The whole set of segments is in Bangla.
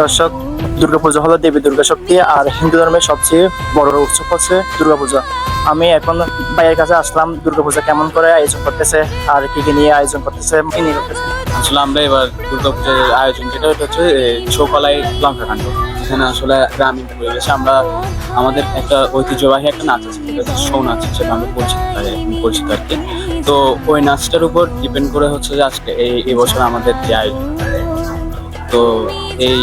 দর্শক, দুর্গাপূজা হলো দেবী দুর্গা শক্তি আর হিন্দু ধর্মের সবচেয়ে বড় উৎসব হচ্ছে দুর্গাপূজা। আমি এখন ভাইয়ের কাছে আসলাম, দুর্গাপূজা কেমন করে আয়োজন করতেছে, আর কি কি নিয়ে আয়োজন করতেছে আসলে আমরা এবার দুর্গাপূজার আয়োজন, যেটা হচ্ছে চৌকলাই লঙ্কা কাণ্ড। এখানে আসলে গ্রামীণ পরিবেশে আমরা, আমাদের একটা ঐতিহ্যবাহী একটা নাচ আছে ছৌ নাচ হিসেবে আমরা পরিচিত পরিচিত আর কি। তো ওই নাচটার উপর ডিপেন্ড করে হচ্ছে যে আজকে এই এবছর আমাদের যে আয়োজন। তো এই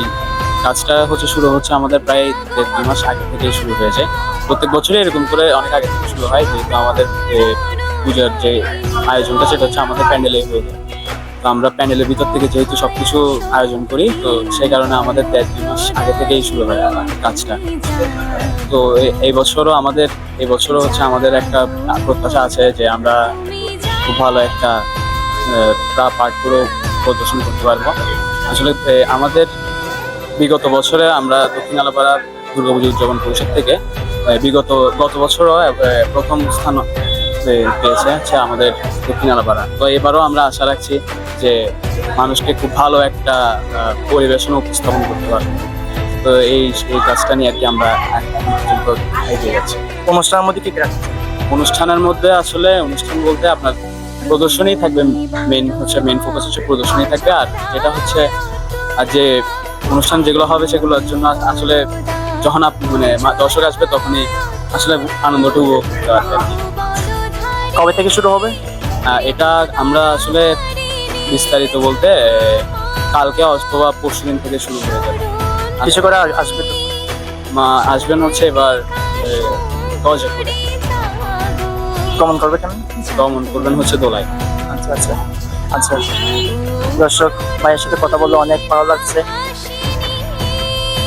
কাজটা হচ্ছে শুরু হচ্ছে আমাদের প্রায় দেড় দুই মাস আগে থেকেই শুরু হয়েছে। প্রত্যেক বছরই এরকম করে অনেক আগে থেকে শুরু হয়, যেহেতু আমাদের পূজার যে আয়োজনটা সেটা হচ্ছে আমাদের প্যান্ডেলে হয়ে যায় তো আমরা প্যান্ডেলের ভিতর থেকে যেহেতু সবকিছু আয়োজন করি, তো সেই কারণে আমাদের দেড় দুই মাস আগে থেকেই শুরু হয় কাজটা। তো এই বছরও আমাদের, এই বছরও হচ্ছে আমাদের একটা প্রত্যাশা আছে যে আমরা খুব ভালো একটা পার্ট পুরো প্রদর্শন করতে পারব। আসলে আমাদের বিগত বছরে আমরা দক্ষিণ আলাপাড়া দুর্গাপুজো উদযাপন পরিষদ থেকে বিগত গত বছরও প্রথম স্থান পেয়েছে হচ্ছে আমাদের দক্ষিণ আলাপাড়া। তো এবারও আমরা আশা রাখছি যে মানুষকে খুব ভালো একটা পরিবেশন উপস্থাপন করতে পারব। তো এই এই কাজটা নিয়ে আর কি আমরা এগিয়ে যাচ্ছি। অনুষ্ঠানের মধ্যে কি অনুষ্ঠানের মধ্যে আসলে অনুষ্ঠান বলতে আপনার প্রদর্শনী থাকবে মেন হচ্ছে মেন ফোকাস হচ্ছে প্রদর্শনী থাকবে। আর যেটা হচ্ছে আর যে অনুষ্ঠান যেগুলো হবে সেগুলোর জন্য আসলে যখন আপনি মানে দর্শক আসবে তখনই আসলে আনন্দটুকু করতে কবে থেকে শুরু হবে? এটা আমরা আসলে বিস্তারিত বলতে কালকে অথবা পরশু দিন থেকে শুরু হয়ে যাবে। কিছু করে আস- আসবে আসবেন হচ্ছে এবার করে কমন করবে কেন? গমন করবেন হচ্ছে দোলাই আচ্ছা আচ্ছা। আচ্ছা। দর্শক ভাইয়ের সাথে কথা বললে অনেক ভালো লাগছে।